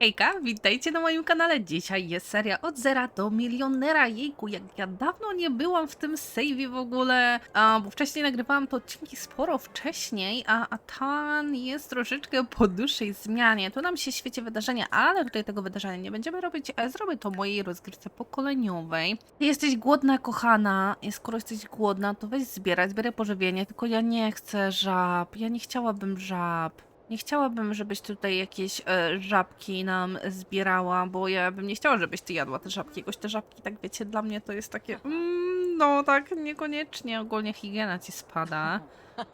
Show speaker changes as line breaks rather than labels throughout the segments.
Hejka, witajcie na moim kanale. Dzisiaj jest seria od zera do milionera. Jejku, jak ja dawno nie byłam w tym save'ie w ogóle, a, bo wcześniej nagrywałam to odcinki sporo wcześniej, a, a ten jest troszeczkę po dłuższej zmianie. Tu nam się świeci wydarzenia, ale tutaj tego wydarzenia nie będziemy robić. E, Zrobię to mojej rozgrywce pokoleniowej. Jesteś głodna, kochana. Skoro jesteś głodna, to weź zbierać, zbieraj pożywienie, tylko ja nie chcę żab. Ja nie chciałabym żab. Nie chciałabym, żebyś tutaj jakieś e, żabki nam zbierała, bo ja bym nie chciała, żebyś ty jadła te żabki. Jakoś te żabki, tak wiecie, dla mnie to jest takie. Mm, no, tak niekoniecznie. Ogólnie higiena ci spada.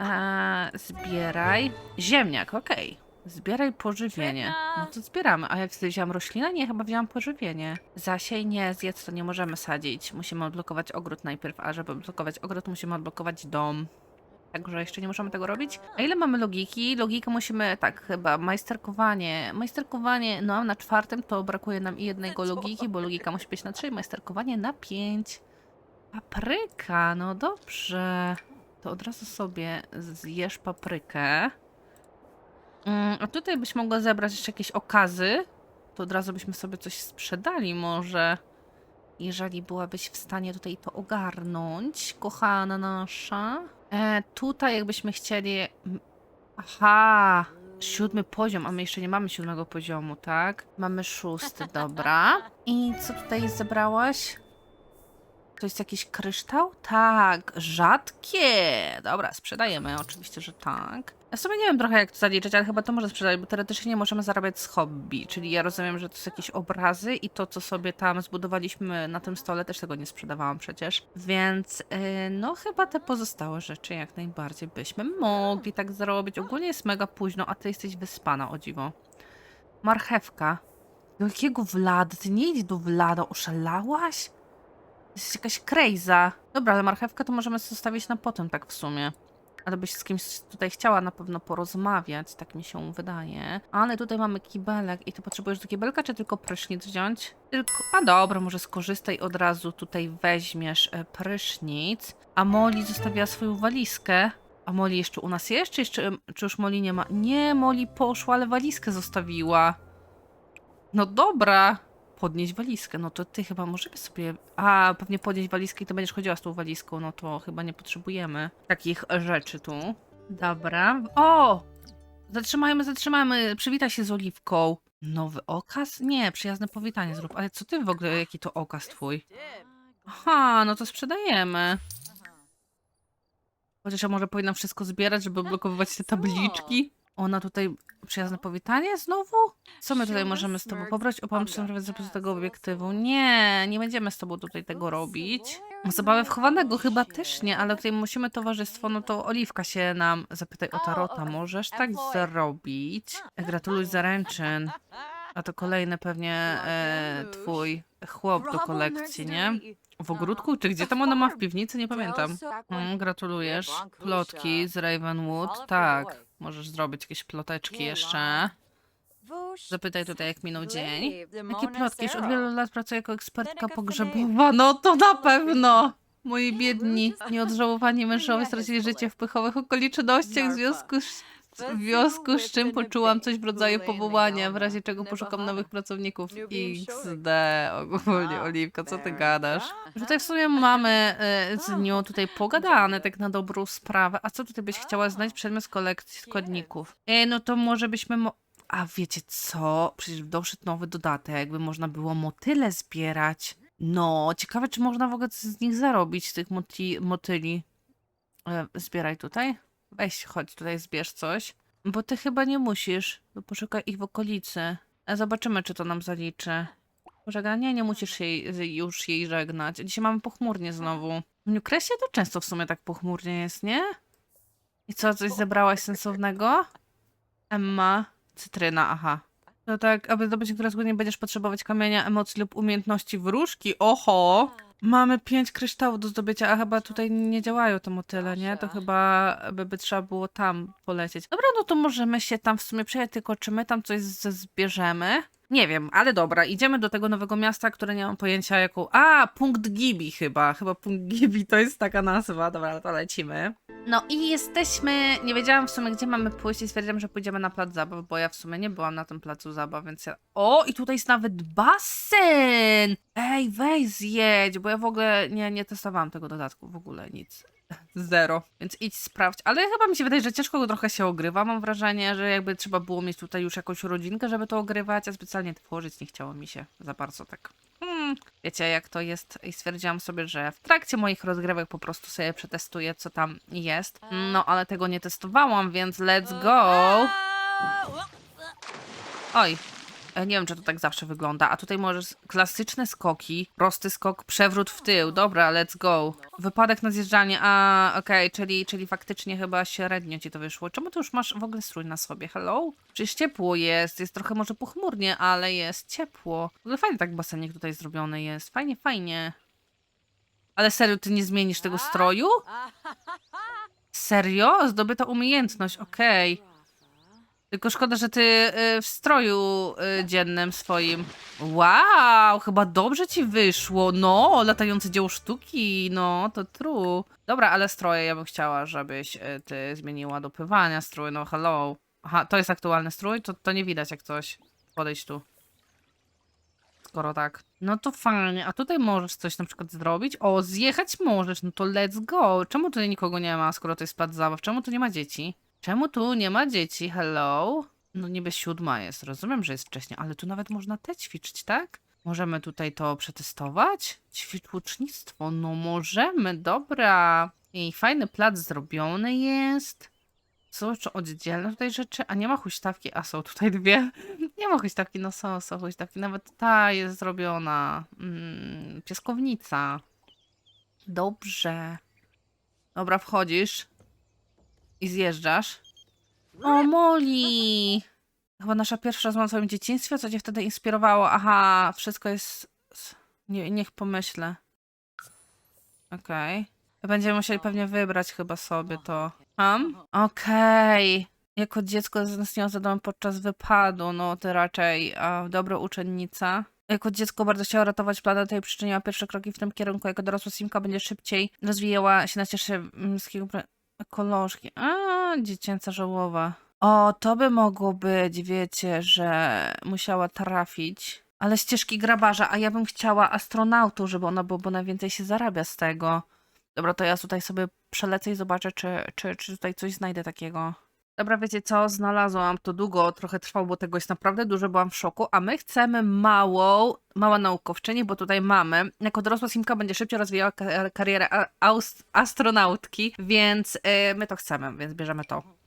E, zbieraj. Ziemniak, okej. Zbieraj pożywienie. No to zbieramy. A jak wziąłam roślinę? Nie, chyba wziąłam pożywienie. Zasiej nie, zjedz to nie możemy sadzić. Musimy odblokować ogród najpierw, a żeby odblokować ogród, musimy odblokować dom. Także jeszcze nie możemy tego robić. A ile mamy logiki? Logikę musimy, tak chyba, majsterkowanie. Majsterkowanie, no na czwartym to brakuje nam i jednego logiki, bo logika musi być na trzy, majsterkowanie na pięć. Papryka, no dobrze. To od razu sobie zjesz paprykę. Mm, a tutaj byś mogła zebrać jeszcze jakieś okazy. To od razu byśmy sobie coś sprzedali może. Jeżeli byłabyś w stanie tutaj to ogarnąć, kochana nasza. E, tutaj jakbyśmy chcieli... Aha! Siódmy poziom, a my jeszcze nie mamy siódmego poziomu, tak? Mamy szósty, dobra. I co tutaj zebrałaś? To jest jakiś kryształ? Tak, rzadkie. Dobra, sprzedajemy, oczywiście, że tak. Ja sobie nie wiem trochę jak to zaliczyć, ale chyba to może sprzedać, bo teoretycznie nie możemy zarabiać z hobby, czyli ja rozumiem, że to są jakieś obrazy i to, co sobie tam zbudowaliśmy na tym stole, też tego nie sprzedawałam przecież. Więc yy, no chyba te pozostałe rzeczy jak najbardziej byśmy mogli tak zrobić. Ogólnie jest mega późno, a ty jesteś wyspana, o dziwo. Marchewka. Do jakiego Vlada? Ty nie idź do Vlada, oszalałaś? To jest jakaś krejza. Dobra, ale marchewkę to możemy zostawić na potem, tak w sumie. Ale byś z kimś tutaj chciała na pewno porozmawiać, tak mi się wydaje. Ale tutaj mamy kibelek i ty potrzebujesz do kibelka, czy tylko prysznic wziąć? Tylko... A dobra, może skorzystaj od razu, tutaj weźmiesz e, prysznic. A Molly zostawiła swoją walizkę. A Molly jeszcze u nas jest, czy, jeszcze, czy już Molly nie ma? Nie, Molly poszła, ale walizkę zostawiła. No dobra. Podnieść walizkę, no to ty chyba możemy sobie. A, pewnie podnieść walizkę i to będziesz chodziła z tą walizką, no to chyba nie potrzebujemy takich rzeczy tu. Dobra. O! Zatrzymajmy, zatrzymajmy. Przywitaj się z oliwką. Nowy okaz? Nie, przyjazne powitanie zrób. Ale co ty w ogóle, jaki to okaz twój? Aha, no to sprzedajemy. Chociaż ja może powinnam wszystko zbierać, żeby blokować te tabliczki. Ona tutaj przyjazne powitanie znowu? Co my tutaj możemy z tobą pobrać? Opowiem sprawę z tego obiektywu. Nie, nie będziemy z tobą tutaj tego robić. Zabawę wchowanego chyba też nie, ale tutaj musimy towarzystwo, no to Oliwka się nam zapytaj o Tarota. Możesz tak zrobić? Gratuluj zaręczyn. A to kolejny pewnie e, twój chłop do kolekcji, nie? W ogródku? Czy gdzie tam ona ma w piwnicy? Nie pamiętam. Mm, gratulujesz. Plotki z Ravenwood. Tak, możesz zrobić jakieś ploteczki jeszcze. Zapytaj tutaj, jak minął dzień. Jakie plotki? Już od wielu lat pracuję jako ekspertka pogrzebowa. No to na pewno! Moi biedni, nieodżałowani mężowie stracili życie w pychowych okolicznościach w związku z, w związku z czym poczułam coś w rodzaju powołania, w razie czego poszukam nowych pracowników XD. Ogólnie, Oliwka, co ty gadasz? Tutaj w sumie mamy e, z nią tutaj pogadane tak na dobrą sprawę. A co tutaj byś chciała znać? Przedmiot z kolekcji składników. E, no to może byśmy... Mo- a wiecie co? Przecież doszedł nowy dodatek, jakby można było motyle zbierać. No, ciekawe, czy można w ogóle z nich zarobić, z tych moti- motyli. E, zbieraj tutaj. Weź, chodź tutaj, zbierz coś. Bo ty chyba nie musisz. To Poszukaj ich w okolicy. A zobaczymy, czy to nam zaliczy. Pożegna? Nie, nie musisz jej, już jej żegnać. Dzisiaj mamy pochmurnie znowu. W New Cressie to często w sumie tak pochmurnie jest, nie? I co, coś zebrałaś sensownego? Emma. Cytryna, aha. No tak, aby zdobyć niektóre zgodnie będziesz potrzebować kamienia, emocji lub umiejętności wróżki. Oho! Mamy pięć kryształów do zdobycia, a chyba tutaj nie działają te motyle, nie? To chyba by, by trzeba było tam polecieć. Dobra, no to możemy się tam w sumie przejechać, tylko czy my tam coś z- zbierzemy? Nie wiem, ale dobra, idziemy do tego nowego miasta, które nie mam pojęcia jaką... A, punkt Gibi chyba. Chyba punkt Gibi to jest taka nazwa. Dobra, to lecimy. No i jesteśmy. Nie wiedziałam w sumie, gdzie mamy pójść i stwierdziłam, że pójdziemy na plac zabaw, bo ja w sumie nie byłam na tym placu zabaw, więc ja. O, i tutaj jest nawet basen! Ej, weź zjedź, bo ja w ogóle nie, nie testowałam tego dodatku, w ogóle nic. Zero. Więc idź sprawdź. Ale chyba mi się wydaje, że ciężko go trochę się ogrywa. Mam wrażenie, że jakby trzeba było mieć tutaj już jakąś rodzinkę, żeby to ogrywać, a specjalnie tworzyć nie chciało mi się za bardzo tak. Hmm, wiecie jak to jest i stwierdziłam sobie, że w trakcie moich rozgrywek po prostu sobie przetestuję, co tam jest. No, ale tego nie testowałam, więc let's go! Oj, nie wiem, czy to tak zawsze wygląda. A tutaj możesz klasyczne skoki, prosty skok, przewrót w tył. Dobra, let's go. Wypadek na zjeżdżalnię. A, okej, czyli, czyli faktycznie chyba średnio ci to wyszło. Czemu ty już masz w ogóle strój na sobie? Hello? Przecież ciepło jest. Jest trochę może pochmurnie, ale jest ciepło. W ogóle fajnie tak basenik tutaj zrobiony jest. Fajnie, fajnie. Ale serio, ty nie zmienisz tego stroju? Serio? Zdobyta umiejętność, okej. Tylko szkoda, że ty y, w stroju y, dziennym swoim. Wow, chyba dobrze ci wyszło. No, latające dzieło sztuki, no, to true. Dobra, ale stroje ja bym chciała, żebyś y, ty zmieniła do pływania strój, no hello. Aha, to jest aktualny strój? To, to nie widać jak coś. Podejdź tu. Skoro tak. No to fajnie. A tutaj możesz coś na przykład zrobić? O, zjechać możesz. No to let's go. Czemu tutaj nikogo nie ma, skoro to jest plac zabaw? Czemu tu nie ma dzieci? Czemu tu nie ma dzieci? Hello? No niby siódma jest. Rozumiem, że jest wcześniej, ale tu nawet można te ćwiczyć, tak? Możemy tutaj to przetestować? Ćwicz łucznictwo. No możemy, dobra. I fajny plac zrobiony jest. Są jeszcze oddzielne tutaj rzeczy, a nie ma huśtawki, a są tutaj dwie. Nie ma huśtawki, no są, są huśtawki. Nawet ta jest zrobiona. Mm, piaskownica. Dobrze. Dobra, wchodzisz i zjeżdżasz. O, Moli! Chyba nasza pierwsza rozmowa w swoim dzieciństwie, co cię wtedy inspirowało? Aha, wszystko jest... Nie, niech pomyślę. Okej. Będziemy musieli pewnie wybrać chyba sobie to. Ham? Okej. Jako dziecko zatęskniłam za domem podczas wypadu. No, ty raczej a, dobra uczennica. Jako dziecko bardzo chciała ratować planetę i przyczyniła pierwsze kroki w tym kierunku. Jako dorosła Simka będzie szybciej rozwijała się na cieszy ekolożki. A, dziecięca żałowa. O, to by mogło być, wiecie, że musiała trafić. Ale ścieżki grabarza, a ja bym chciała astronautów, żeby ona, bo, bo najwięcej się zarabia z tego. Dobra, to ja tutaj sobie przelecę i zobaczę, czy, czy, czy tutaj coś znajdę takiego. Dobra, wiecie co? Znalazłam to długo, trochę trwało, bo tego jest naprawdę dużo, byłam w szoku, a my chcemy małą, mała naukowczyni, bo tutaj mamy, jako dorosła Simka będzie szybciej rozwijała ka- karierę astronautki, więc y, my to chcemy, więc bierzemy to.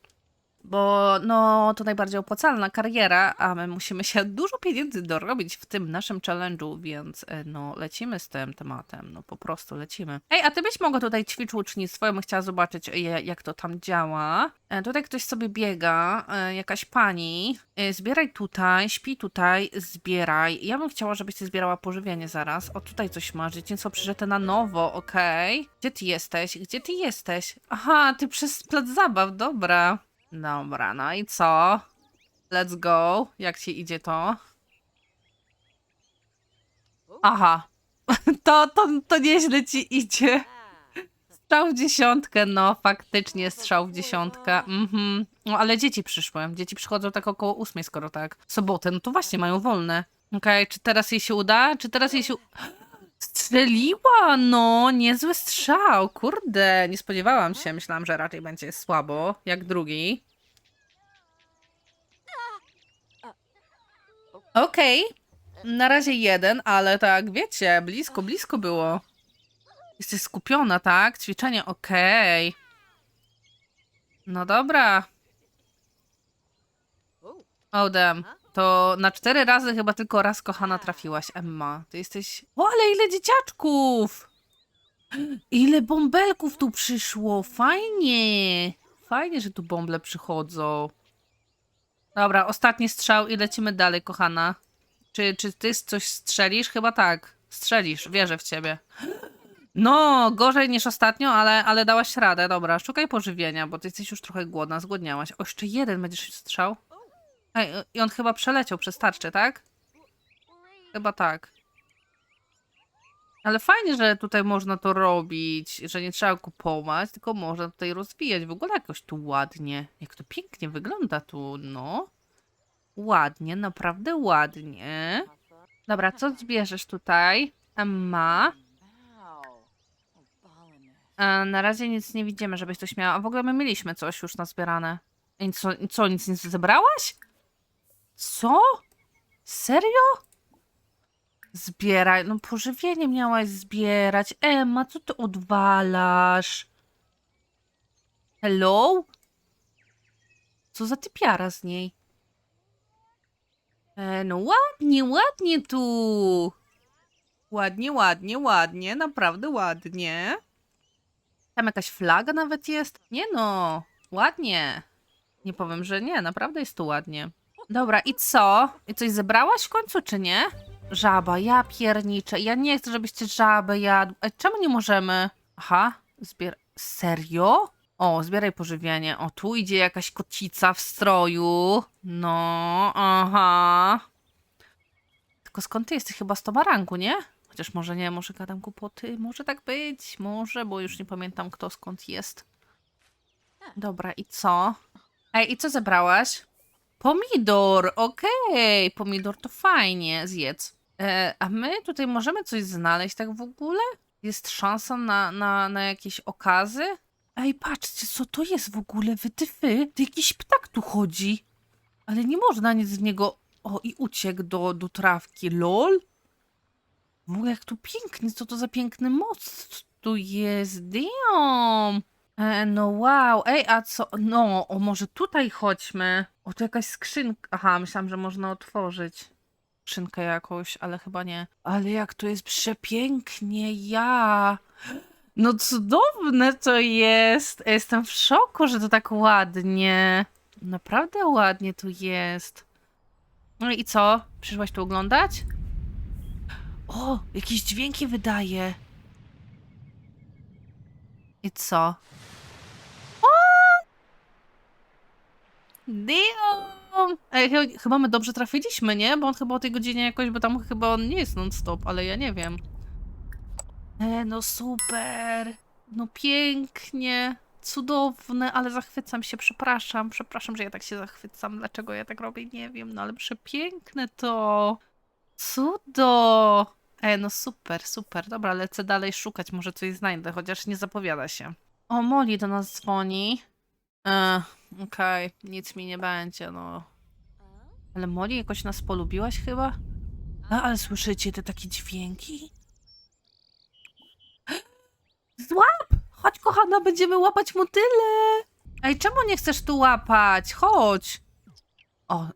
Bo no, to najbardziej opłacalna kariera, a my musimy się dużo pieniędzy dorobić w tym naszym challenge'u, więc e, no, lecimy z tym tematem, no po prostu lecimy. Ej, a ty byś mogła tutaj ćwiczyć łucznictwo, ja bym chciała zobaczyć, e, jak to tam działa. E, Tutaj ktoś sobie biega, jakaś pani. Zbieraj tutaj, śpi tutaj, zbieraj. Ja bym chciała, żebyś ty zbierała pożywienie zaraz. O, tutaj coś masz, dzieciństwo przeżyte na nowo, okej. Gdzie ty jesteś? Gdzie ty jesteś? Aha, ty przez plac zabaw, dobra. Dobra, no i co? Let's go. Jak ci idzie to? Aha. To, to, to nieźle ci idzie. Strzał w dziesiątkę, no faktycznie strzał w dziesiątkę. Mhm. No ale dzieci przyszły. Dzieci przychodzą tak około ósmej, skoro tak. Sobotę, no to właśnie mają wolne. Okej, czy teraz jej się uda? Czy teraz jej się... Strzeliła, no, niezły strzał, kurde, nie spodziewałam się, myślałam, że raczej będzie słabo, jak drugi. Okej, na razie jeden, ale tak, wiecie, blisko, blisko było. Jesteś skupiona, tak? Ćwiczenie, okej. No dobra. Oh damn. To na cztery razy chyba tylko raz kochana trafiłaś, Emma. Ty jesteś... O, ale ile dzieciaczków! Ile bąbelków tu przyszło! Fajnie! Fajnie, że tu bąble przychodzą. Dobra, ostatni strzał i lecimy dalej, kochana. Czy, czy ty coś strzelisz? Chyba tak. Strzelisz, wierzę w ciebie. No, gorzej niż ostatnio, ale, ale dałaś radę. Dobra, szukaj pożywienia, bo ty jesteś już trochę głodna, zgłodniałaś. O, jeszcze jeden będziesz strzał. Ej, i on chyba przeleciał przez tarczę, tak? Chyba tak. Ale fajnie, że tutaj można to robić, że nie trzeba kupować, tylko można tutaj rozwijać. W ogóle jakoś tu ładnie. Jak to pięknie wygląda tu, no. Ładnie, naprawdę ładnie. Dobra, co zbierzesz tutaj? Emma. E, na razie nic nie widzimy, żebyś coś miała. A w ogóle my mieliśmy coś już nazbierane. I co, co nic nie zebrałaś? Co? Serio? Zbieraj. No pożywienie miałaś zbierać. Emma, co ty odwalasz? Hello? Co za typiara z niej? E, no ładnie, ładnie tu. Ładnie, ładnie, ładnie. Naprawdę ładnie. Tam jakaś flaga nawet jest? Nie no, ładnie. Nie powiem, że nie, naprawdę jest tu ładnie. Dobra, i co? I coś zebrałaś w końcu, czy nie? Żaba, ja pierniczę. Ja nie chcę, żebyście żabę jadł. Ej, czemu nie możemy? Aha, zbier... Serio? O, zbieraj pożywienie. O, tu idzie jakaś kocica w stroju. No, aha. Tylko skąd ty jesteś? Chyba z Tomarangu, nie? Chociaż może nie, może gadam kłopoty. Może tak być, może, bo już nie pamiętam kto skąd jest. Dobra, i co? Ej, i co zebrałaś? Pomidor, okej, pomidor to fajnie, zjedz. E, a my tutaj możemy coś znaleźć tak w ogóle? Jest szansa na, na, na jakieś okazy? Ej, patrzcie, co to jest w ogóle, wytyfy? To jakiś ptak tu chodzi. Ale nie można nic z niego... O, i uciekł do, do trawki, lol? W ogóle jak tu pięknie, co to za piękny most tu jest, damn! E, no wow, ej, a co, no, o może tutaj chodźmy. O, to jakaś skrzynka, aha, myślałam, że można otworzyć skrzynkę jakąś, ale chyba nie. Ale jak to jest przepięknie, ja! No cudowne to jest! Jestem w szoku, że to tak ładnie. Naprawdę ładnie tu jest. No i co? Przyszłaś tu oglądać? O, jakieś dźwięki wydaje. I co? O! Damn! Ej, chy- chyba my dobrze trafiliśmy, nie? Bo on chyba o tej godzinie jakoś, bo tam chyba on nie jest non-stop, ale ja nie wiem. E, no super! No pięknie! Cudowne, ale zachwycam się, przepraszam, przepraszam, że ja tak się zachwycam. Dlaczego ja tak robię, nie wiem, no ale przepiękne to! Cudo! E, no super, super. Dobra, lecę dalej szukać, może coś znajdę, chociaż nie zapowiada się. O, Molly do nas dzwoni. E, okej, nic mi nie będzie, no. Ale Molly jakoś nas polubiłaś chyba? A, ale słyszycie te takie dźwięki? Złap! Chodź, kochana, będziemy łapać motyle! Ej, czemu nie chcesz tu łapać? Chodź! O,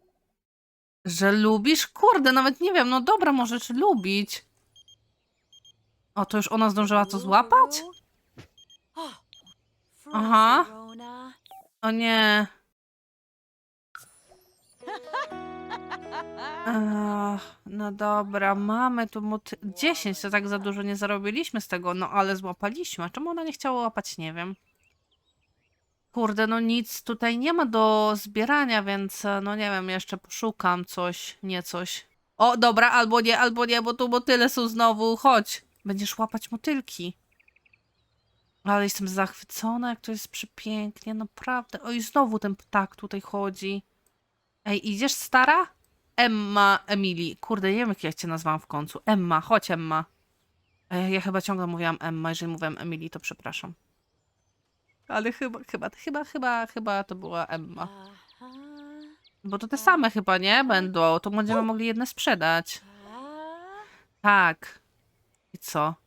że lubisz? Kurde, nawet nie wiem. No dobra, możesz lubić. O, to już ona zdążyła to złapać? Aha. O nie. Ach, no dobra, mamy tu moty... 10, to tak za dużo nie zarobiliśmy z tego, no ale złapaliśmy. A czemu ona nie chciała łapać, nie wiem. Kurde, no nic tutaj nie ma do zbierania, więc e, no nie wiem, jeszcze poszukam coś, nie coś. O, dobra, albo nie, albo nie, bo tu motyle są znowu. Chodź, będziesz łapać motylki. Ale jestem zachwycona, jak to jest przepięknie, naprawdę. Oj, znowu ten ptak tutaj chodzi. Ej, idziesz, stara? Emma, Emily. Kurde, nie wiem, jak ja cię nazwałam w końcu. Emma, chodź, Emma. Ej, ja chyba ciągle mówiłam Emma, jeżeli mówiłam Emily, to przepraszam. Ale chyba, chyba, chyba, chyba, chyba to była Emma. Bo to te same chyba, nie? Będą. To będziemy mogli jedne sprzedać. Tak. I co?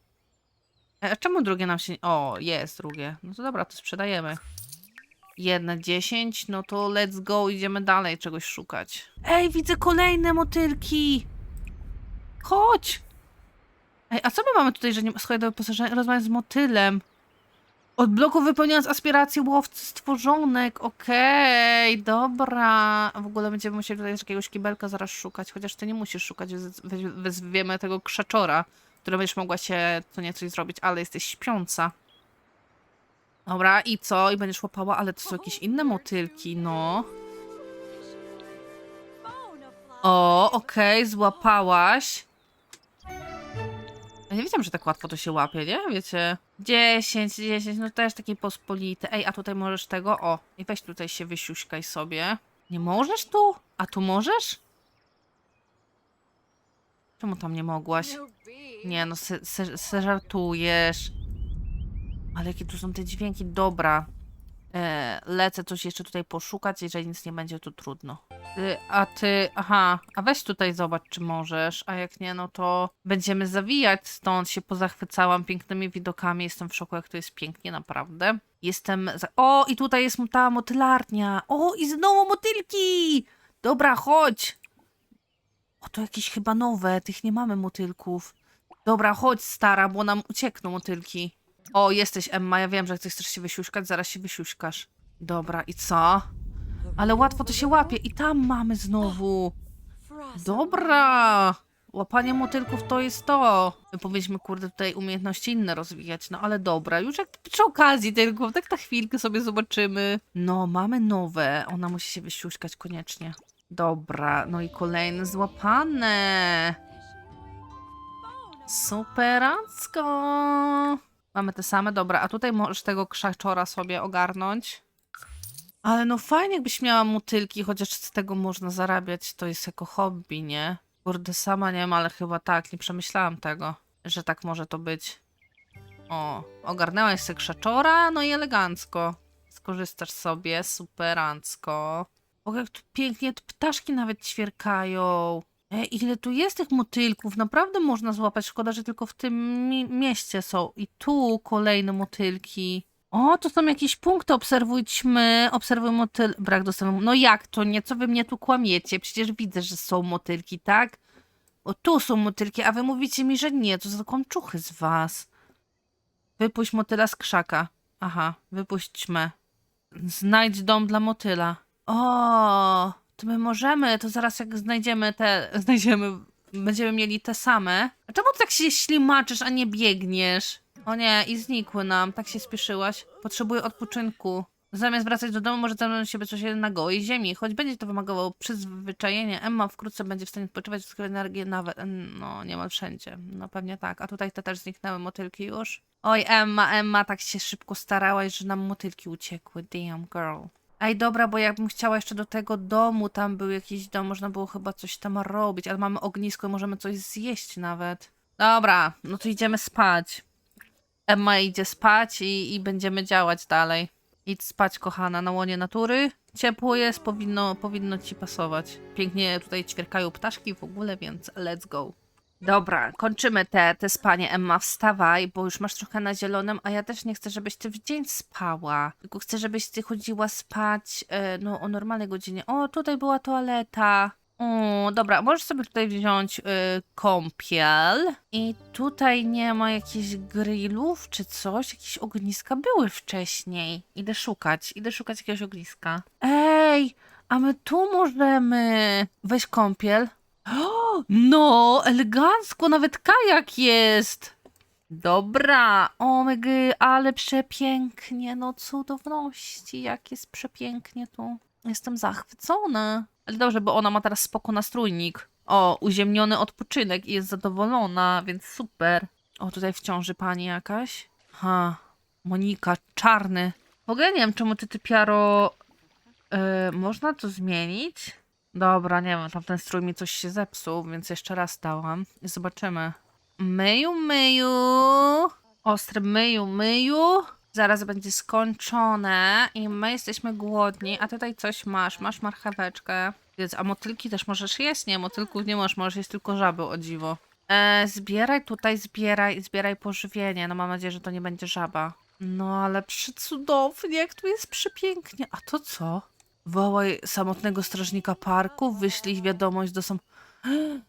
E, czemu drugie nam się... O, jest drugie. No to dobra, to sprzedajemy. Jedne 10, no to let's go, idziemy dalej czegoś szukać. Ej, widzę kolejne motylki! Chodź! Ej, a co my mamy tutaj, że nie... Słuchaj, do wyposażenia, rozmawiam z motylem. Od bloku wypełniając aspiracje łowcy stworzonek. Okej, dobra. W ogóle będziemy musieli tutaj jakiegoś kibelka zaraz szukać, chociaż ty nie musisz szukać, wez- wez- wezwiemy tego krzaczora, który będziesz mogła się co nieco zrobić, ale jesteś śpiąca. Dobra, i co? I będziesz łapała, ale to są jakieś inne motylki, no. O, okej, złapałaś. Ja nie wiedziałam, że tak łatwo to się łapie, nie? Wiecie. 10, 10, no też takie pospolite. Ej, a tutaj możesz tego? O, i weź tutaj się wysiuśkaj sobie. Nie możesz tu? A tu możesz? Czemu tam nie mogłaś? Nie no, se, se, se żartujesz. Ale jakie tu są te dźwięki? Dobra. E, lecę coś jeszcze tutaj poszukać, jeżeli nic nie będzie, to trudno. Ty, a ty, aha, a weź tutaj zobacz, czy możesz, a jak nie, no to będziemy zawijać stąd. Się pozachwycałam pięknymi widokami, jestem w szoku, jak to jest pięknie, naprawdę. Jestem, za... o i tutaj jest ta motylarnia, o i znowu motylki! Dobra, chodź! O, to jakieś chyba nowe, tych nie mamy motylków. Dobra, chodź stara, bo nam uciekną motylki. O, jesteś Emma, ja wiem, że chcesz się wysiuszkać, zaraz się wysiuszkasz. Dobra, i co? Ale łatwo to się łapie. I tam mamy znowu. Dobra. Łapanie motylków to jest to. My powinniśmy, kurde, tutaj umiejętności inne rozwijać. No ale dobra, już jak przy okazji tylko, tak na chwilkę sobie zobaczymy. No, mamy nowe. Ona musi się wysiuszkać koniecznie. Dobra, no i kolejne złapane. Superancko. Mamy te same, dobra, a tutaj możesz tego krzaczora sobie ogarnąć. Ale no fajnie, jakbyś miała motylki, chociaż z tego można zarabiać, to jest jako hobby, nie? Kurde, sama nie wiem, ale chyba tak, nie przemyślałam tego, że tak może to być. O, ogarnęłaś sobie krzaczora, no i elegancko. Skorzystasz sobie, superancko. Jak tu pięknie, tu ptaszki nawet ćwierkają. E, ile tu jest tych motylków? Naprawdę można złapać. Szkoda, że tylko w tym mi mieście są. I tu kolejne motylki. O, to są jakieś punkty. Obserwujmy. Obserwuj motyl. Brak dostępu. No jak to? Nie, co wy mnie tu kłamiecie? Przecież widzę, że są motylki, tak? O, tu są motylki, a wy mówicie mi, że nie. To za kłamczuchy z was. Wypuść motyla z krzaka. Aha, wypuśćmy. Znajdź dom dla motyla. O, to my możemy, to zaraz jak znajdziemy te, znajdziemy, będziemy mieli te same. A czemu ty tak się ślimaczysz, a nie biegniesz? O nie, i znikły nam, tak się spieszyłaś. Potrzebuję odpoczynku. Zamiast wracać do domu, może zająć siebie coś na gołej ziemi. Choć będzie to wymagało przyzwyczajenia, Emma wkrótce będzie w stanie odpoczywać, zyskać energię nawet, no niemal wszędzie. No pewnie tak. A tutaj te też zniknęły motylki już. Oj, Emma, Emma, tak się szybko starałaś, że nam motylki uciekły. Damn girl. Ej, dobra, bo jakbym chciała jeszcze do tego domu, tam był jakiś dom, można było chyba coś tam robić, ale mamy ognisko i możemy coś zjeść nawet. Dobra, no to idziemy spać. Emma idzie spać i, i będziemy działać dalej. Idź spać, kochana, na łonie natury. Ciepło jest, powinno, powinno ci pasować. Pięknie tutaj ćwierkają ptaszki w ogóle, więc let's go. Dobra, kończymy te, te spanie. Emma, wstawaj, bo już masz trochę na zielonym, a ja też nie chcę, żebyś ty w dzień spała. Tylko chcę, żebyś ty chodziła spać e, no, o normalnej godzinie. O, tutaj była toaleta. O, dobra, możesz sobie tutaj wziąć y, kąpiel. I tutaj nie ma jakichś grillów czy coś. Jakieś ogniska były wcześniej. Idę szukać, idę szukać jakiegoś ogniska. Ej, a my tu możemy. Weź kąpiel. O, no, elegancko, nawet kajak jest. Dobra, omega, ale przepięknie, no cudowności, jak jest przepięknie tu. Jestem zachwycona. Ale dobrze, bo ona ma teraz spoko nastrójnik. O, uziemniony odpoczynek i jest zadowolona, więc super. O, tutaj w ciąży pani jakaś. Ha, Monika, czarny. W ogóle nie wiem, czemu ty, ty piaro... Yy, można to zmienić? Dobra, nie wiem, tamten strój mi coś się zepsuł, więc jeszcze raz dałam. I zobaczymy. Myju, myju. Ostry myju, myju. Zaraz będzie skończone i my jesteśmy głodni, a tutaj coś masz. Masz marcheweczkę. Więc, a motylki też możesz jeść? Nie, motylków nie możesz, możesz jeść tylko żaby, o dziwo. E, zbieraj tutaj, zbieraj, zbieraj pożywienie. No mam nadzieję, że to nie będzie żaba. No ale przecudownie, jak tu jest przepięknie. A to co? Wołaj samotnego strażnika parku, wyślij wiadomość do sam...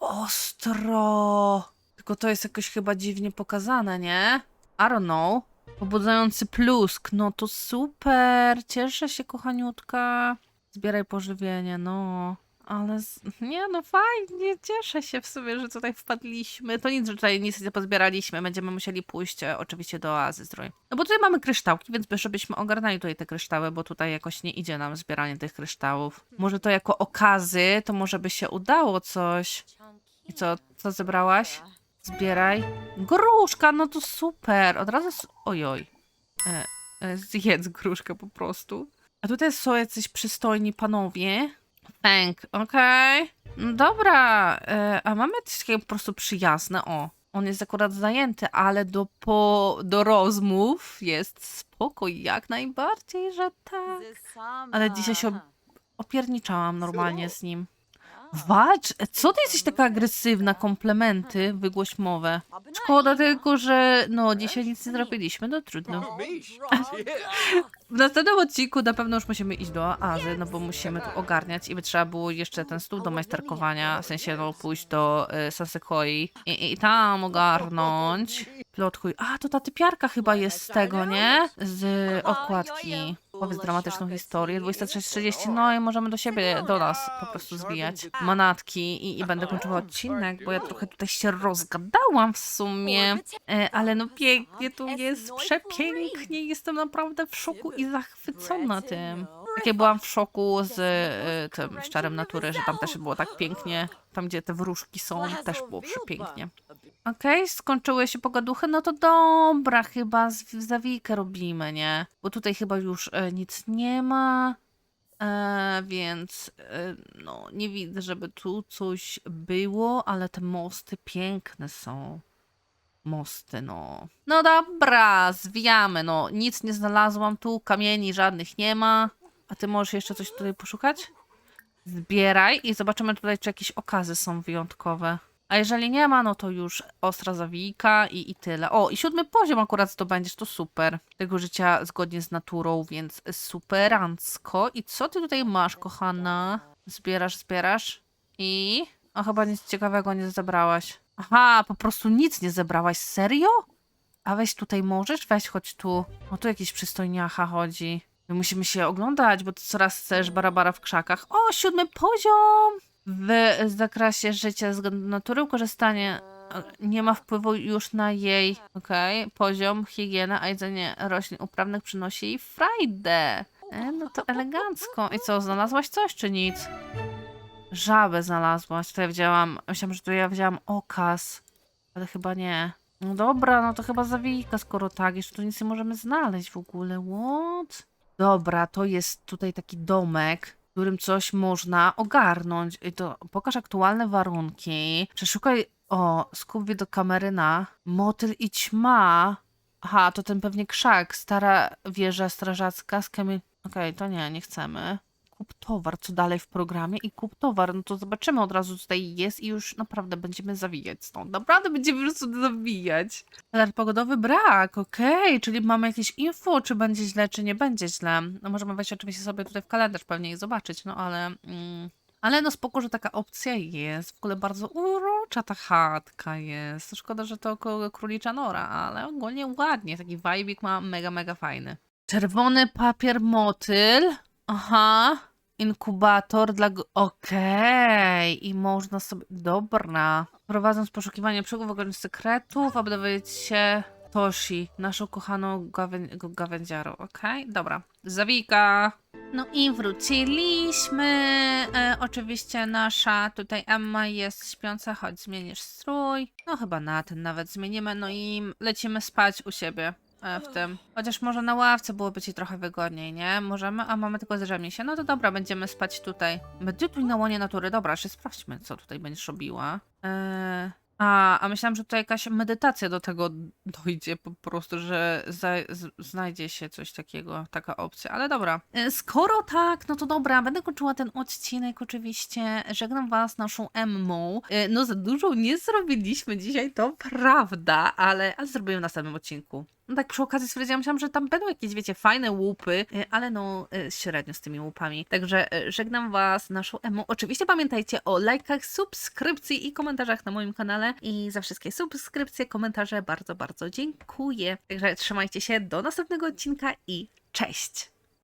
Ostro! Tylko to jest jakoś chyba dziwnie pokazane, nie? I don't know. Pobudzający plusk, no to super. Cieszę się, kochaniutka. Zbieraj pożywienie, no. Ale z... nie, no fajnie, cieszę się w sumie, że tutaj wpadliśmy. To nic, że tutaj nic nie pozbieraliśmy. Będziemy musieli pójść e, oczywiście do oazy zdrój. No bo tutaj mamy kryształki, więc żebyśmy ogarnęli tutaj te kryształy, bo tutaj jakoś nie idzie nam zbieranie tych kryształów. Może to jako okazy, to może by się udało coś. I co, co zebrałaś? Zbieraj. Gruszka, no to super. Od razu. s- Ojoj. E, e, zjedz gruszkę po prostu. A tutaj są jacyś przystojni panowie. Fęk, okej. No Dobra, e, a mamy coś takiego po prostu przyjazne. O, on jest akurat zajęty, ale do, po, do rozmów jest spokój, jak najbardziej, że tak. Ale dzisiaj się opierniczałam normalnie z nim. Walcz! Co ty jesteś taka agresywna? Komplementy wygłośmowe. Szkoda tylko, że no dzisiaj nic nie zrobiliśmy, no trudno. W następnym odcinku na pewno już musimy iść do oazy, no bo musimy tu ogarniać i by trzeba było jeszcze ten stół do majsterkowania, w sensie no pójść do y, Sasekoi i, i tam ogarnąć. Plotkuj. A, to ta typiarka chyba jest z tego, nie? Z okładki. Powiedz dramatyczną historię. 23.30, no i możemy do siebie, do nas po prostu zbijać manatki i, i będę kończyła odcinek, bo ja trochę tutaj się rozgadałam w sumie. E, ale no pięknie tu jest, przepięknie. Jestem naprawdę w szoku i zachwycona tym. Ja byłam w szoku z e, tym szczarem natury, że tam też było tak pięknie. Tam, gdzie te wróżki są, też było przepięknie. Okej, skończyły się pogaduchy, no to dobra, chyba z- zawijkę robimy, nie? Bo tutaj chyba już e, nic nie ma, e, więc e, no nie widzę, żeby tu coś było, ale te mosty piękne są. Mosty, no. No dobra, zwijamy, no. Nic nie znalazłam tu, kamieni żadnych nie ma. A ty możesz jeszcze coś tutaj poszukać? Zbieraj i zobaczymy tutaj, czy jakieś okazy są wyjątkowe. A jeżeli nie ma, no to już ostra zawijka i, i tyle. O, i siódmy poziom akurat zdobędziesz, to super. Tego życia zgodnie z naturą, więc superancko. I co ty tutaj masz, kochana? Zbierasz, zbierasz i... O, chyba nic ciekawego nie zebrałaś. Aha, po prostu nic nie zebrałaś, serio? A weź tutaj możesz? Weź chodź tu. O, tu jakiś przystojniacha chodzi. My musimy się oglądać, bo ty coraz chcesz barabara w krzakach. O, siódmy poziom! W zakresie życia z natury korzystanie e, nie ma wpływu już na jej, okej, poziom, higiena, a jedzenie roślin uprawnych przynosi jej frajdę. E, no to elegancko. I co, znalazłaś coś czy nic? Żabę znalazłaś. Tutaj wzięłam, myślałam, że tu ja wzięłam okaz, ale chyba nie. No dobra, no to chyba zawijka, skoro tak, jeszcze tu nic nie możemy znaleźć w ogóle. What? Dobra, to jest tutaj taki domek, którym coś można ogarnąć. I to pokaż aktualne warunki. Przeszukaj. O, skup do kamery na motyl i ćma. Aha, to ten pewnie krzak. Stara wieża strażacka z kamień. Okej, to nie, nie chcemy. Kup towar, co dalej w programie i kup towar. No to zobaczymy od razu, co tutaj jest i już naprawdę będziemy zawijać stąd. Naprawdę będziemy po prostu zawijać. Alert pogodowy brak, okej, czyli mamy jakieś info, czy będzie źle, czy nie będzie źle. No możemy wejść oczywiście sobie tutaj w kalendarz pewnie i zobaczyć, no ale... Mm, ale no spoko, że taka opcja jest. W ogóle bardzo urocza ta chatka jest. Szkoda, że to około królicza nora, ale ogólnie ładnie. Taki vibe'ik ma mega, mega fajny. Czerwony papier motyl. Aha. Inkubator dla... Okej. I można sobie... Dobra. Prowadząc poszukiwanie przygód w sekretów, dowiedzieć się Toshi, naszą kochaną gawę... gawędziarą. Okej? Dobra. Zawijka. No i wróciliśmy. E, oczywiście nasza tutaj Emma jest śpiąca, choć zmienisz strój. No chyba na ten nawet zmienimy. No i lecimy spać u siebie e, w tym. Chociaż może na ławce byłoby ci trochę wygodniej, nie? Możemy, a mamy tylko zrzemie się. No to dobra, będziemy spać tutaj. Medytuj na łonie natury. Dobra, jeszcze sprawdźmy, co tutaj będziesz robiła. E, a, a myślałam, że tutaj jakaś medytacja do tego dojdzie po prostu, że znajdzie się coś takiego, taka opcja, ale dobra. E, Skoro tak, no to dobra, będę kończyła ten odcinek oczywiście. Żegnam was naszą Emmą. E, No za dużo nie zrobiliśmy dzisiaj, to prawda, ale, ale zrobimy w następnym odcinku. No tak przy okazji stwierdziłam, że tam będą jakieś, wiecie, fajne łupy, e, ale no e, średnio z tymi łupami. Także e, żegnam was naszą Emmą. Oczywiście pamiętajcie o lajkach, subskrypcji i komentarzach na moim kanale i za wszystkie subskrypcje, komentarze bardzo, bardzo dziękuję. Także trzymajcie się do następnego odcinka i cześć!